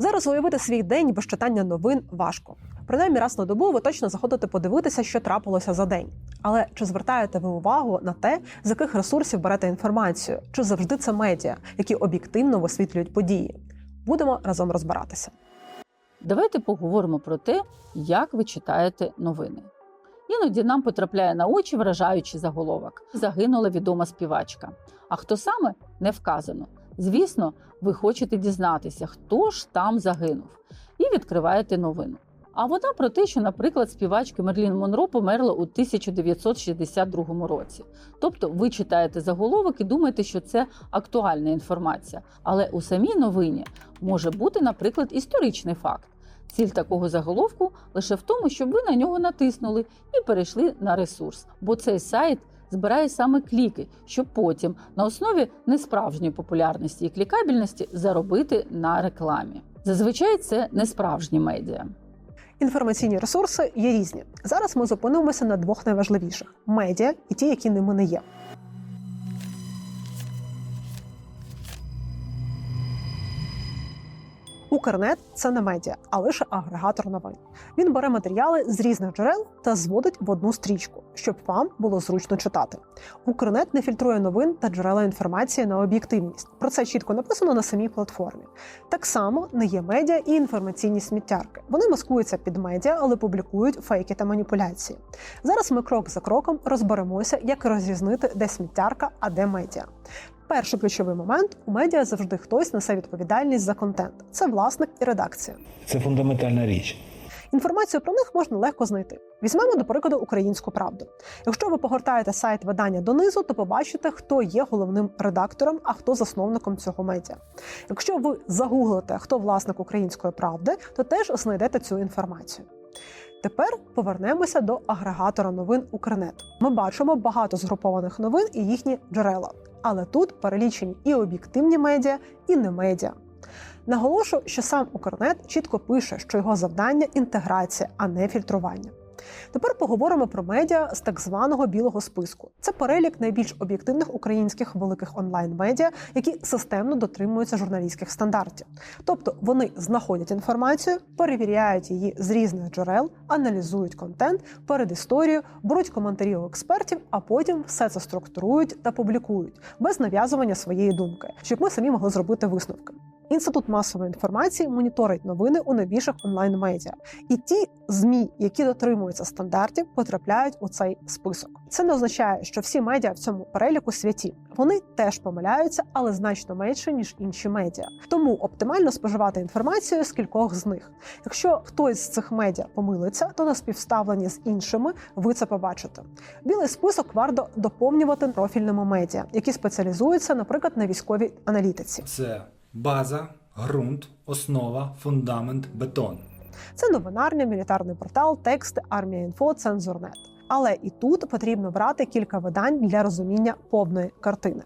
Зараз уявити свій день без читання новин важко. Принаймні раз на добу ви точно заходите подивитися, що трапилося за день. Але чи звертаєте ви увагу на те, з яких ресурсів берете інформацію? Чи завжди це медіа, які об'єктивно висвітлюють події? Будемо разом розбиратися. Давайте поговоримо про те, як ви читаєте новини. Іноді нам потрапляє на очі вражаючий заголовок: загинула відома співачка. А хто саме не вказано. Звісно, ви хочете дізнатися, хто ж там загинув, і відкриваєте новину. А вона про те, що, наприклад, співачка Мерлін Монро померла у 1962 році. Тобто ви читаєте заголовок і думаєте, що це актуальна інформація. Але у самій новині може бути, наприклад, історичний факт. Ціль такого заголовку лише в тому, щоб ви на нього натиснули і перейшли на ресурс, бо цей сайт збирає саме кліки, щоб потім на основі несправжньої популярності і клікабельності заробити на рекламі. Зазвичай це несправжні медіа. Інформаційні ресурси є різні. Зараз ми зупинимося на двох найважливіших медіа і ті, які ними не є. Укрнет це не медіа, а лише агрегатор новин. Він бере матеріали з різних джерел та зводить в одну стрічку, щоб вам було зручно читати. Укрнет не фільтрує новин та джерела інформації на об'єктивність. Про це чітко написано на самій платформі. Так само не є медіа і інформаційні сміттярки. Вони маскуються під медіа, але публікують фейки та маніпуляції. Зараз ми крок за кроком розберемося, як розрізнити, де сміттярка, а де медіа. Перший ключовий момент у медіа завжди хтось несе відповідальність за контент. Це власник і редакція. Це фундаментальна річ. Інформацію про них можна легко знайти. Візьмемо до прикладу українську правду. Якщо ви погортаєте сайт видання донизу, то побачите, хто є головним редактором, а хто засновником цього медіа. Якщо ви загуглите, хто власник української правди, то теж знайдете цю інформацію. Тепер повернемося до агрегатора новин Укрнет. Ми бачимо багато згрупованих новин і їхні джерела. Але тут перелічені і об'єктивні медіа, і не медіа. Наголошу, що сам Укрнет чітко пише, що його завдання інтеграція, а не фільтрування. Тепер поговоримо про медіа з так званого білого списку. Це перелік найбільш об'єктивних українських великих онлайн-медіа, які системно дотримуються журналістських стандартів. Тобто вони знаходять інформацію, перевіряють її з різних джерел, аналізують контент, перед історією, беруть коментарі у експертів, а потім все це структурують та публікують без нав'язування своєї думки, щоб ми самі могли зробити висновки. Інститут масової інформації моніторить новини у найбільших онлайн-медіа, і ті змі, які дотримуються стандартів, потрапляють у цей список. Це не означає, що всі медіа в цьому переліку святі. Вони теж помиляються, але значно менше ніж інші медіа. Тому оптимально споживати інформацію з кількох з них. Якщо хтось з цих медіа помилиться, то на співставленні з іншими ви це побачите. Білий список варто доповнювати профільними медіа, які спеціалізуються, наприклад, на військовій аналітиці. Це база, ґрунт, основа, фундамент, бетон. Це новинарня, мілітарний портал, тексти, армія інфо, цензурнет. Але і тут потрібно брати кілька видань для розуміння повної картини.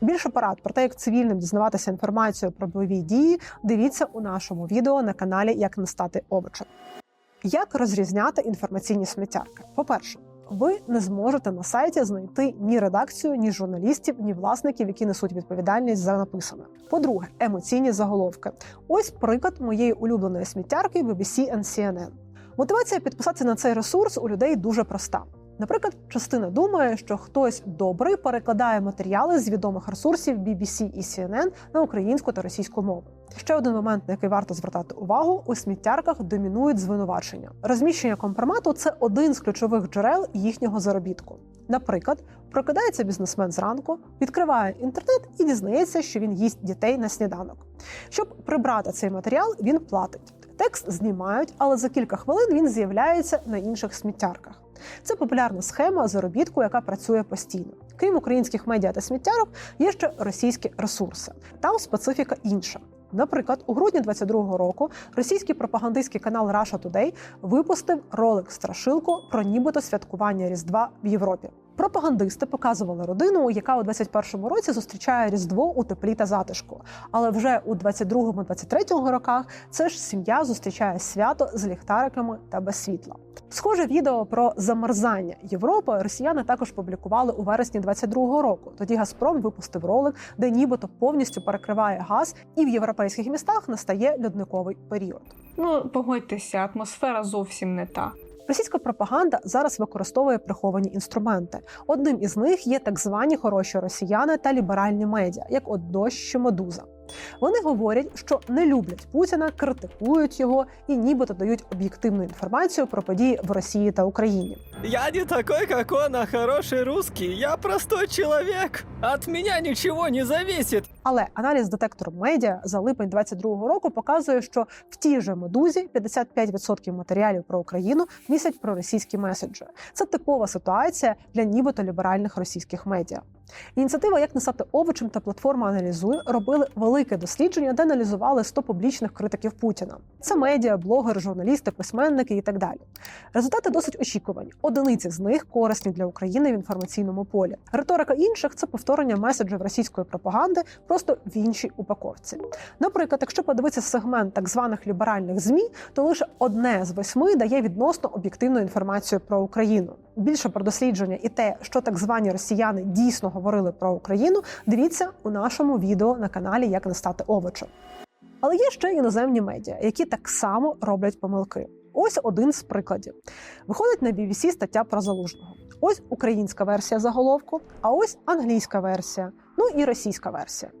Більше порад про те, як цивільним дізнаватися інформацію про бойові дії, дивіться у нашому відео на каналі Як не стати овочем. Як розрізняти інформаційні сміттярки? По-перше, ви не зможете на сайті знайти ні редакцію, ні журналістів, ні власників, які несуть відповідальність за написане. По-друге, емоційні заголовки. Ось приклад моєї улюбленої сміттярки BBC and CNN. Мотивація підписатися на цей ресурс у людей дуже проста. Наприклад, частина думає, що хтось добрий перекладає матеріали з відомих ресурсів BBC і CNN на українську та російську мову. Ще один момент, на який варто звертати увагу: у сміттярках домінують звинувачення. Розміщення компромату це один з ключових джерел їхнього заробітку. Наприклад, прокидається бізнесмен зранку, відкриває інтернет і дізнається, що він їсть дітей на сніданок. Щоб прибрати цей матеріал, він платить. Текст знімають, але за кілька хвилин він з'являється на інших сміттярках. Це популярна схема заробітку, яка працює постійно. Крім українських медіа та сміттярок, є ще російські ресурси. Там специфіка інша. Наприклад, у грудні 22-го року російський пропагандистський канал Russia Today випустив ролик страшилку про нібито святкування Різдва в Європі. Пропагандисти показували родину, яка у 21-му році зустрічає Різдво у теплі та затишку. Але вже у 22-23 роках це ж сім'я зустрічає свято з ліхтариками та без світла. Схоже відео про замерзання Європи росіяни також публікували у вересні 22-го року. Тоді Газпром випустив ролик, де нібито повністю перекриває газ, і в європейських містах настає льодниковий період. Ну, погодьтеся, атмосфера зовсім не та. Російська пропаганда зараз використовує приховані інструменти. Одним із них є так звані хороші росіяни та ліберальні медіа, як от дощ чи медуза. Вони говорять, що не люблять Путіна, критикують його і нібито дають об'єктивну інформацію про події в Росії та Україні. Я не такой, как он, а хороший русский. Я простой человек. От меня ничего не зависит. Але аналіз детектору медіа за липень 22-го року показує, що в тій же медузі 55% матеріалів про Україну містять про російські меседжі. Це типова ситуація для нібито ліберальних російських медіа. Ініціатива як не стати овочем та платформа аналізує робили велике дослідження, де аналізували 100 публічних критиків Путіна. Це медіа, блогери, журналісти, письменники і так далі. Результати досить очікувані. Одиниці з них корисні для України в інформаційному полі. Риторика інших це повторення меседжів російської пропаганди, просто в іншій упаковці. Наприклад, якщо подивитися сегмент так званих ліберальних змі, то лише одне з восьми дає відносно об'єктивну інформацію про Україну. Більше про дослідження і те, що так звані росіяни дійсно говорили про Україну, дивіться у нашому відео на каналі Як не стати овочем. Але є ще іноземні медіа, які так само роблять помилки. Ось один з прикладів. Виходить на BBC стаття про залужного. Ось українська версія заголовку, а ось англійська версія, ну і російська версія.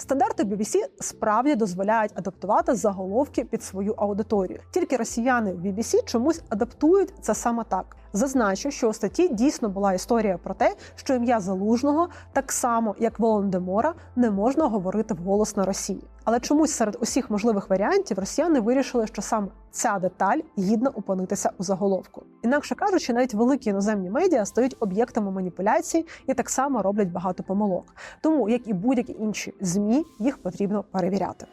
Стандарти BBC справді дозволяють адаптувати заголовки під свою аудиторію. Тільки росіяни в BBC чомусь адаптують це саме так. Зазначу, що у статті дійсно була історія про те, що ім'я залужного, так само як Волан-де-Мора, не можна говорити вголос на Росії. Але чомусь серед усіх можливих варіантів росіяни вирішили, що саме ця деталь гідна опинитися у заголовку. Інакше кажучи, навіть великі іноземні медіа стають об'єктами маніпуляцій і так само роблять багато помилок. Тому, як і будь-які інші змі, їх потрібно перевіряти.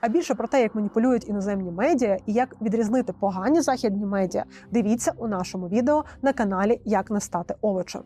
А більше про те, як маніпулюють іноземні медіа і як відрізнити погані західні медіа, дивіться у нашому відео на каналі Як не стати овочем.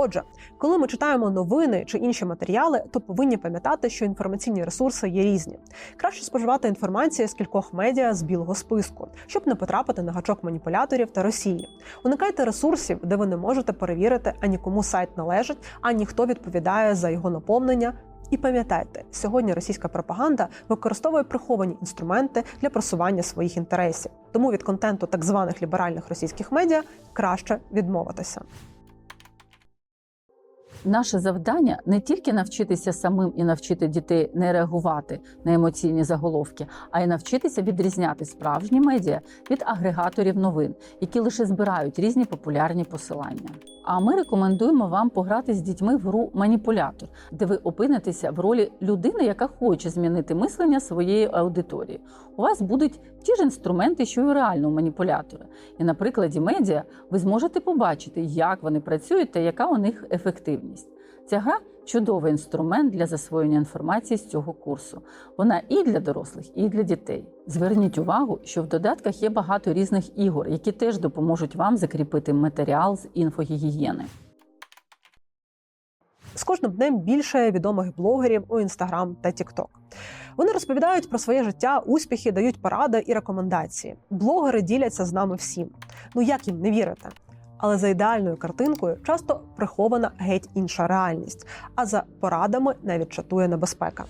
Отже, коли ми читаємо новини чи інші матеріали, то повинні пам'ятати, що інформаційні ресурси є різні. Краще споживати інформацію з кількох медіа з білого списку, щоб не потрапити на гачок маніпуляторів та Росії. Уникайте ресурсів, де ви не можете перевірити, ані кому сайт належить, ані хто відповідає за його наповнення. І пам'ятайте, сьогодні російська пропаганда використовує приховані інструменти для просування своїх інтересів. Тому від контенту так званих ліберальних російських медіа краще відмовитися. Наше завдання не тільки навчитися самим і навчити дітей не реагувати на емоційні заголовки, а й навчитися відрізняти справжні медіа від агрегаторів новин, які лише збирають різні популярні посилання. А ми рекомендуємо вам пограти з дітьми в гру маніпулятор, де ви опинитеся в ролі людини, яка хоче змінити мислення своєї аудиторії. У вас будуть ті ж інструменти, що й у реального маніпулятора. І на прикладі медіа ви зможете побачити, як вони працюють та яка у них ефективність. Ця гра чудовий інструмент для засвоєння інформації з цього курсу. Вона і для дорослих, і для дітей. Зверніть увагу, що в додатках є багато різних ігор, які теж допоможуть вам закріпити матеріал з інфогігієни. З кожним днем більше відомих блогерів у Інстаграм та Тікток. Вони розповідають про своє життя, успіхи, дають поради і рекомендації. Блогери діляться з нами всім. Ну як їм не вірити? Але за ідеальною картинкою часто прихована геть інша реальність, а за порадами навіть чатує небезпека.